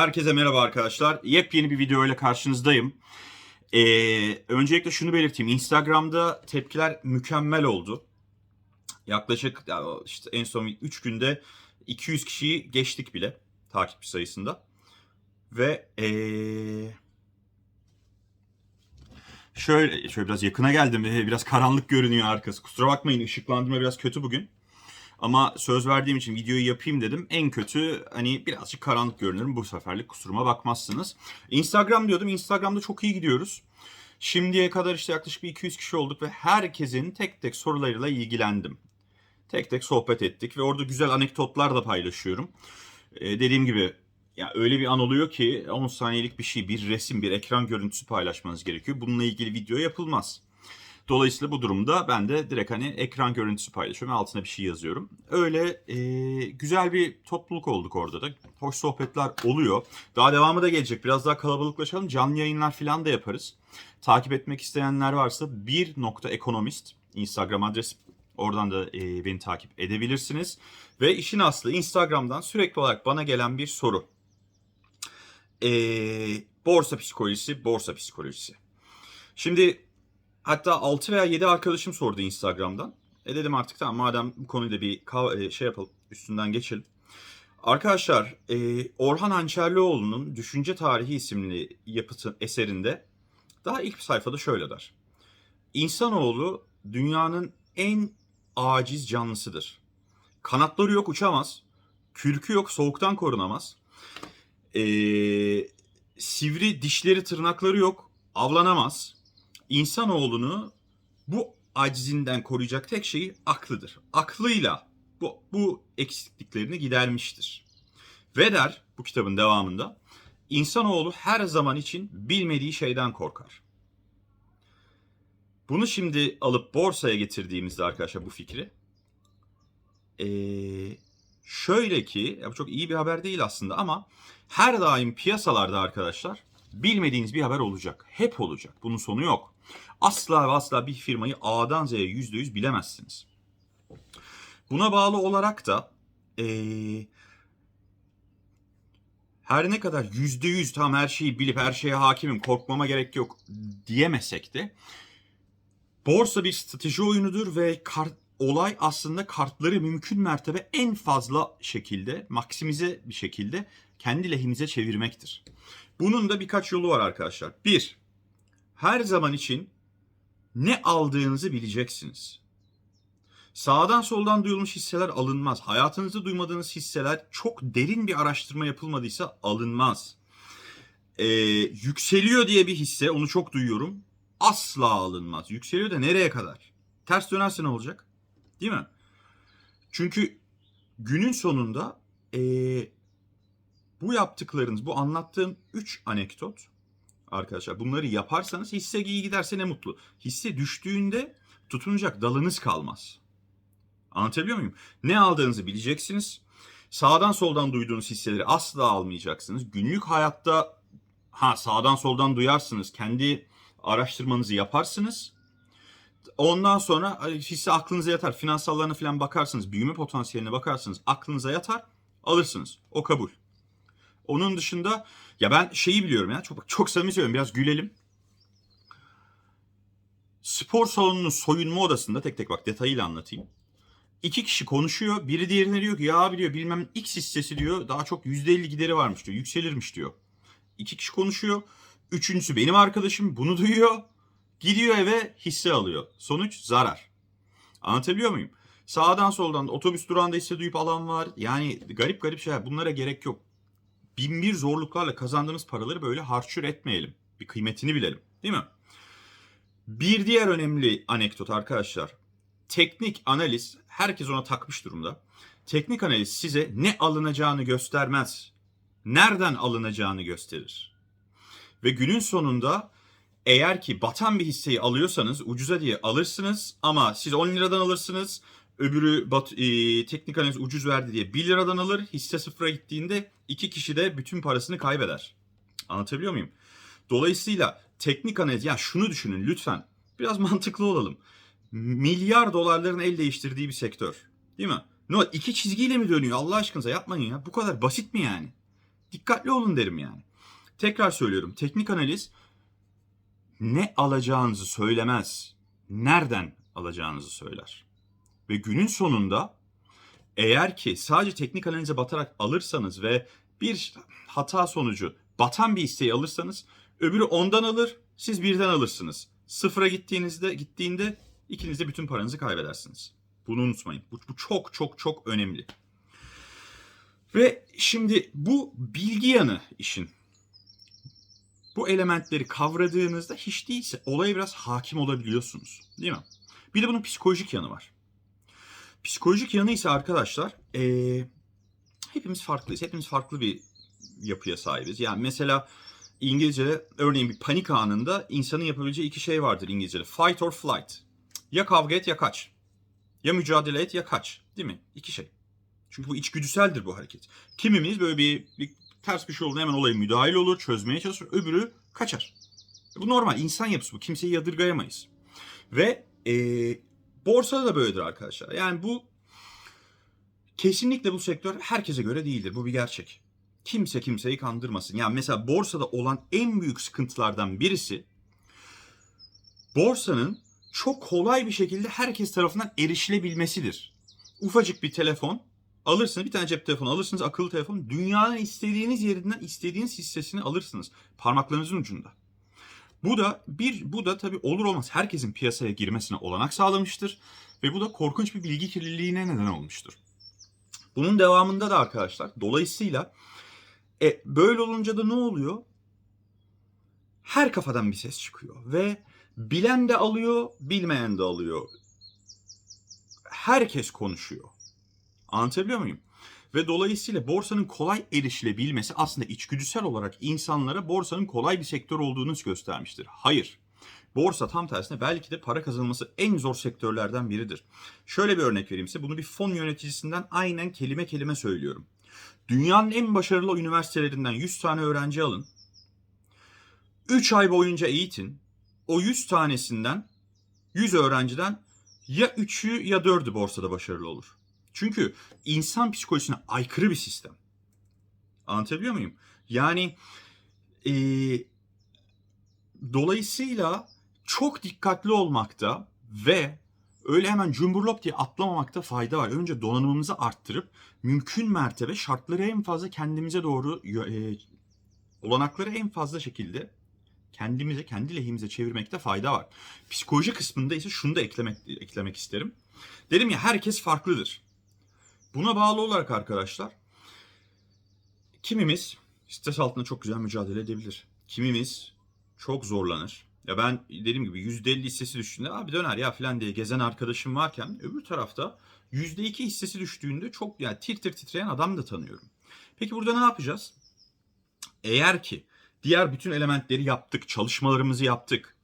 Herkese merhaba arkadaşlar. Yepyeni bir video ile karşınızdayım. Ee, öncelikle şunu belirteyim. Instagram'da tepkiler mükemmel oldu. Yaklaşık ya işte en son 3 günde 200 kişiyi geçtik bile takipçi sayısında. Ve ee, şöyle şöyle biraz yakına geldim. Ee, Biraz karanlık görünüyor arkası. Kusura bakmayın ışıklandırma biraz kötü bugün. Ama söz verdiğim için videoyu yapayım dedim. En kötü hani birazcık karanlık görünürüm. Bu seferlik kusuruma bakmazsınız. Instagram diyordum. Instagram'da çok iyi gidiyoruz. Şimdiye kadar işte yaklaşık bir 200 kişi olduk ve herkesin tek tek sorularıyla ilgilendim. Tek tek sohbet ettik ve orada güzel anekdotlar da paylaşıyorum. Ee, dediğim gibi ya öyle bir an oluyor ki 10 saniyelik bir şey, bir resim, bir ekran görüntüsü paylaşmanız gerekiyor. Bununla ilgili video yapılmaz. Dolayısıyla bu durumda ben de direkt hani ekran görüntüsü paylaşıyorum altına bir şey yazıyorum. Öyle e, güzel bir topluluk olduk orada da. Hoş sohbetler oluyor. Daha devamı da gelecek. Biraz daha kalabalıklaşalım. Canlı yayınlar falan da yaparız. Takip etmek isteyenler varsa bir nokta ekonomist Instagram adresi. Oradan da e, beni takip edebilirsiniz. Ve işin aslı Instagram'dan sürekli olarak bana gelen bir soru. E, borsa psikolojisi, borsa psikolojisi. Şimdi Hatta 6 veya 7 arkadaşım sordu Instagram'dan. E dedim artık tamam madem bu konuyla bir e, şey yapalım üstünden geçelim. Arkadaşlar e, Orhan Hançerlioğlu'nun Düşünce Tarihi isimli yapıtı eserinde daha ilk sayfada şöyle der. İnsanoğlu dünyanın en aciz canlısıdır. Kanatları yok uçamaz. Kürkü yok soğuktan korunamaz. E, sivri dişleri tırnakları yok avlanamaz insanoğlunu bu acizinden koruyacak tek şeyi aklıdır. Aklıyla bu, bu eksikliklerini gidermiştir. Ve der bu kitabın devamında insanoğlu her zaman için bilmediği şeyden korkar. Bunu şimdi alıp borsaya getirdiğimizde arkadaşlar bu fikri ee, şöyle ki ya bu çok iyi bir haber değil aslında ama her daim piyasalarda arkadaşlar bilmediğiniz bir haber olacak. Hep olacak. Bunun sonu yok. Asla ve asla bir firmayı A'dan Z'ye %100 bilemezsiniz. Buna bağlı olarak da ee, her ne kadar %100 tam her şeyi bilip her şeye hakimim korkmama gerek yok diyemesek de borsa bir strateji oyunudur ve kart, olay aslında kartları mümkün mertebe en fazla şekilde maksimize bir şekilde kendi lehinize çevirmektir. Bunun da birkaç yolu var arkadaşlar. Bir, her zaman için ne aldığınızı bileceksiniz. Sağdan soldan duyulmuş hisseler alınmaz. Hayatınızda duymadığınız hisseler çok derin bir araştırma yapılmadıysa alınmaz. Ee, yükseliyor diye bir hisse, onu çok duyuyorum. Asla alınmaz. Yükseliyor da nereye kadar? Ters dönerse ne olacak? Değil mi? Çünkü günün sonunda ee, bu yaptıklarınız, bu anlattığım 3 anekdot arkadaşlar bunları yaparsanız hisse iyi giderse ne mutlu. Hisse düştüğünde tutunacak dalınız kalmaz. Anlatabiliyor muyum? Ne aldığınızı bileceksiniz. Sağdan soldan duyduğunuz hisseleri asla almayacaksınız. Günlük hayatta ha sağdan soldan duyarsınız. Kendi araştırmanızı yaparsınız. Ondan sonra hisse aklınıza yatar. Finansallarına falan bakarsınız. Büyüme potansiyeline bakarsınız. Aklınıza yatar. Alırsınız. O kabul. Onun dışında ya ben şeyi biliyorum ya çok çok samimi söylüyorum biraz gülelim. Spor salonunun soyunma odasında tek tek bak detayıyla anlatayım. İki kişi konuşuyor. Biri diğerine diyor ki ya abi diyor bilmem X hissesi diyor daha çok %50 gideri varmış diyor. Yükselirmiş diyor. İki kişi konuşuyor. Üçüncüsü benim arkadaşım bunu duyuyor. Gidiyor eve hisse alıyor. Sonuç zarar. Anlatabiliyor muyum? Sağdan soldan otobüs durağında hisse duyup alan var. Yani garip garip şeyler. Bunlara gerek yok bin bir zorluklarla kazandığımız paraları böyle harçür etmeyelim. Bir kıymetini bilelim. Değil mi? Bir diğer önemli anekdot arkadaşlar. Teknik analiz herkes ona takmış durumda. Teknik analiz size ne alınacağını göstermez. Nereden alınacağını gösterir. Ve günün sonunda eğer ki batan bir hisseyi alıyorsanız ucuza diye alırsınız ama siz 10 liradan alırsınız Öbürü bat, e, teknik analiz ucuz verdi diye 1 liradan alır. Hisse sıfıra gittiğinde iki kişi de bütün parasını kaybeder. Anlatabiliyor muyum? Dolayısıyla teknik analiz ya şunu düşünün lütfen. Biraz mantıklı olalım. Milyar dolarların el değiştirdiği bir sektör. Değil mi? No, iki çizgiyle mi dönüyor Allah aşkınıza yapmayın ya. Bu kadar basit mi yani? dikkatli olun derim yani. Tekrar söylüyorum. Teknik analiz ne alacağınızı söylemez. Nereden alacağınızı söyler. Ve günün sonunda eğer ki sadece teknik analize batarak alırsanız ve bir hata sonucu batan bir isteği alırsanız öbürü ondan alır, siz birden alırsınız. Sıfıra gittiğinizde gittiğinde ikiniz de bütün paranızı kaybedersiniz. Bunu unutmayın. Bu, bu çok çok çok önemli. Ve şimdi bu bilgi yanı işin. Bu elementleri kavradığınızda hiç değilse olaya biraz hakim olabiliyorsunuz. Değil mi? Bir de bunun psikolojik yanı var. Psikolojik yanı ise arkadaşlar ee, hepimiz farklıyız. Hepimiz farklı bir yapıya sahibiz. Yani mesela İngilizce'de örneğin bir panik anında insanın yapabileceği iki şey vardır İngilizce'de. Fight or flight. Ya kavga et ya kaç. Ya mücadele et ya kaç. Değil mi? İki şey. Çünkü bu içgüdüseldir bu hareket. Kimimiz böyle bir, bir ters bir şey olduğunda hemen olaya müdahil olur, çözmeye çalışır. Öbürü kaçar. Bu normal. insan yapısı bu. Kimseyi yadırgayamayız. Ve e, borsada da böyledir arkadaşlar. Yani bu kesinlikle bu sektör herkese göre değildir. Bu bir gerçek. Kimse kimseyi kandırmasın. Yani mesela borsada olan en büyük sıkıntılardan birisi borsanın çok kolay bir şekilde herkes tarafından erişilebilmesidir. Ufacık bir telefon alırsınız, bir tane cep telefonu alırsınız, akıllı telefon. Dünyanın istediğiniz yerinden istediğiniz hissesini alırsınız parmaklarınızın ucunda. Bu da bir bu da tabii olur olmaz herkesin piyasaya girmesine olanak sağlamıştır ve bu da korkunç bir bilgi kirliliğine neden olmuştur. Bunun devamında da arkadaşlar dolayısıyla e, böyle olunca da ne oluyor? Her kafadan bir ses çıkıyor ve bilen de alıyor, bilmeyen de alıyor. Herkes konuşuyor. Anlatabiliyor muyum? Ve dolayısıyla borsanın kolay erişilebilmesi aslında içgüdüsel olarak insanlara borsanın kolay bir sektör olduğunu göstermiştir. Hayır. Borsa tam tersine belki de para kazanılması en zor sektörlerden biridir. Şöyle bir örnek vereyim size. Bunu bir fon yöneticisinden aynen kelime kelime söylüyorum. Dünyanın en başarılı üniversitelerinden 100 tane öğrenci alın. 3 ay boyunca eğitin. O 100 tanesinden 100 öğrenciden ya 3'ü ya 4'ü borsada başarılı olur. Çünkü insan psikolojisine aykırı bir sistem. Anlatabiliyor muyum? Yani e, dolayısıyla çok dikkatli olmakta ve öyle hemen cumburlop diye atlamamakta fayda var. Önce donanımımızı arttırıp mümkün mertebe şartları en fazla kendimize doğru e, olanakları en fazla şekilde kendimize, kendi lehimize çevirmekte fayda var. Psikoloji kısmında ise şunu da eklemek eklemek isterim. Dedim ya herkes farklıdır. Buna bağlı olarak arkadaşlar kimimiz stres altında çok güzel mücadele edebilir. Kimimiz çok zorlanır. Ya ben dediğim gibi %50 hissesi düştüğünde abi döner ya falan diye gezen arkadaşım varken öbür tarafta %2 hissesi düştüğünde çok yani tir tir titreyen adam da tanıyorum. Peki burada ne yapacağız? Eğer ki diğer bütün elementleri yaptık, çalışmalarımızı yaptık.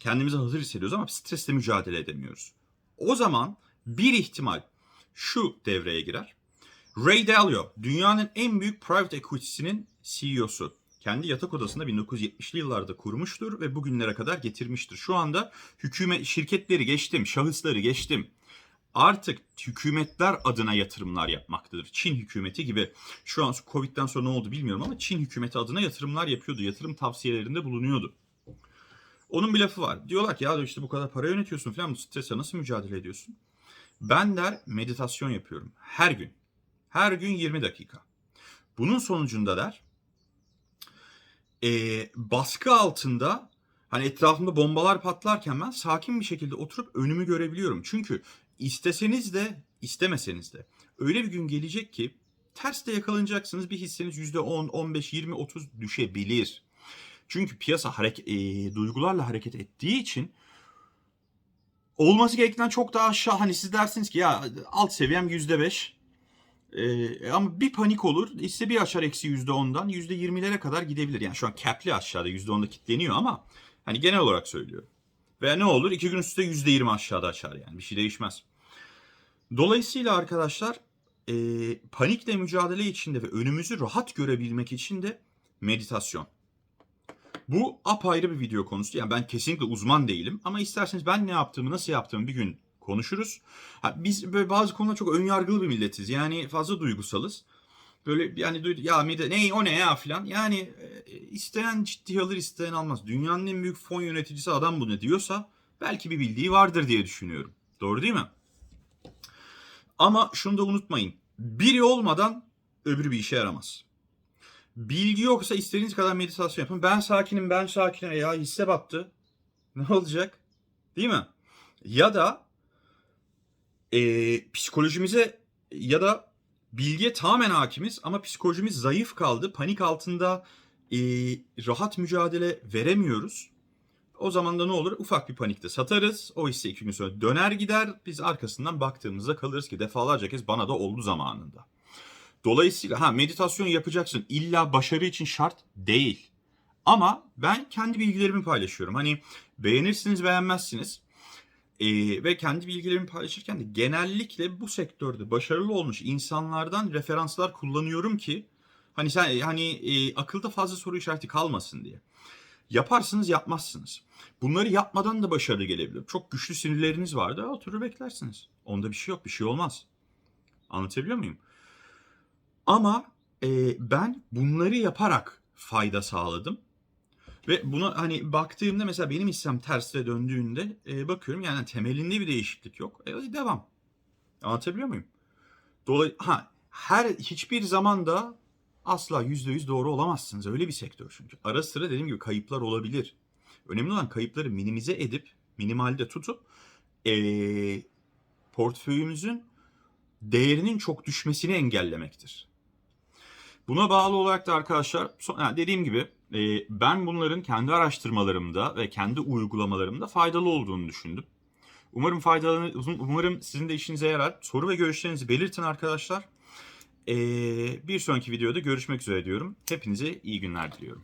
Kendimizi hazır hissediyoruz ama stresle mücadele edemiyoruz. O zaman bir ihtimal şu devreye girer. Ray Dalio, dünyanın en büyük private equity'sinin CEO'su. Kendi yatak odasında 1970'li yıllarda kurmuştur ve bugünlere kadar getirmiştir. Şu anda hükümet şirketleri geçtim, şahısları geçtim. Artık hükümetler adına yatırımlar yapmaktadır. Çin hükümeti gibi. Şu an Covid'den sonra ne oldu bilmiyorum ama Çin hükümeti adına yatırımlar yapıyordu. Yatırım tavsiyelerinde bulunuyordu. Onun bir lafı var. Diyorlar ki ya işte bu kadar para yönetiyorsun falan bu strese nasıl mücadele ediyorsun? Ben der meditasyon yapıyorum her gün. Her gün 20 dakika. Bunun sonucunda der e, baskı altında hani etrafımda bombalar patlarken ben sakin bir şekilde oturup önümü görebiliyorum. Çünkü isteseniz de istemeseniz de öyle bir gün gelecek ki ters de yakalanacaksınız bir hisseniz %10, 15, 20, 30 düşebilir. Çünkü piyasa hareket, e, duygularla hareket ettiği için olması gerektiğinden çok daha aşağı. Hani siz dersiniz ki ya alt seviyem %5 ee, ama bir panik olur. İşte bir açar eksi %10'dan %20'lere kadar gidebilir. Yani şu an cap'li aşağıda %10'da kilitleniyor ama hani genel olarak söylüyorum. Ve ne olur? iki gün üstte %20 aşağıda açar yani. Bir şey değişmez. Dolayısıyla arkadaşlar e, panikle mücadele içinde ve önümüzü rahat görebilmek için de meditasyon. Bu apayrı bir video konusu. Yani ben kesinlikle uzman değilim ama isterseniz ben ne yaptığımı, nasıl yaptığımı bir gün konuşuruz. Ha, biz böyle bazı konuda çok önyargılı bir milletiz. Yani fazla duygusalız. Böyle yani ya mide ne o ne ya filan. Yani e, isteyen ciddiye alır isteyen almaz. Dünyanın en büyük fon yöneticisi adam bu ne diyorsa belki bir bildiği vardır diye düşünüyorum. Doğru değil mi? Ama şunu da unutmayın. Biri olmadan öbürü bir işe yaramaz. Bilgi yoksa istediğiniz kadar meditasyon yapın. Ben sakinim, ben sakinim. Ya hisse battı. Ne olacak? Değil mi? Ya da e, psikolojimize ya da bilgiye tamamen hakimiz ama psikolojimiz zayıf kaldı. Panik altında e, rahat mücadele veremiyoruz. O zaman da ne olur? Ufak bir panikte satarız. O hisse iki gün sonra döner gider. Biz arkasından baktığımızda kalırız ki defalarca kez bana da oldu zamanında. Dolayısıyla ha meditasyon yapacaksın. İlla başarı için şart değil. Ama ben kendi bilgilerimi paylaşıyorum. Hani beğenirsiniz beğenmezsiniz. Ee, ve kendi bilgilerimi paylaşırken de genellikle bu sektörde başarılı olmuş insanlardan referanslar kullanıyorum ki hani sen hani e, akılda fazla soru işareti kalmasın diye. Yaparsınız yapmazsınız. Bunları yapmadan da başarı gelebilir. Çok güçlü sinirleriniz vardı. Oturur beklersiniz. Onda bir şey yok. Bir şey olmaz. Anlatabiliyor muyum? Ama e, ben bunları yaparak fayda sağladım. Ve buna hani baktığımda mesela benim hissem tersine döndüğünde e, bakıyorum yani temelinde bir değişiklik yok. E, devam. Anlatabiliyor muyum? Dolay ha her hiçbir zaman da asla yüzde yüz doğru olamazsınız. Öyle bir sektör çünkü. Ara sıra dediğim gibi kayıplar olabilir. Önemli olan kayıpları minimize edip minimalde tutup e, portföyümüzün değerinin çok düşmesini engellemektir. Buna bağlı olarak da arkadaşlar yani dediğim gibi e, ben bunların kendi araştırmalarımda ve kendi uygulamalarımda faydalı olduğunu düşündüm. Umarım faydalı, umarım sizin de işinize yarar. Soru ve görüşlerinizi belirtin arkadaşlar. E, bir sonraki videoda görüşmek üzere diyorum. Hepinize iyi günler diliyorum.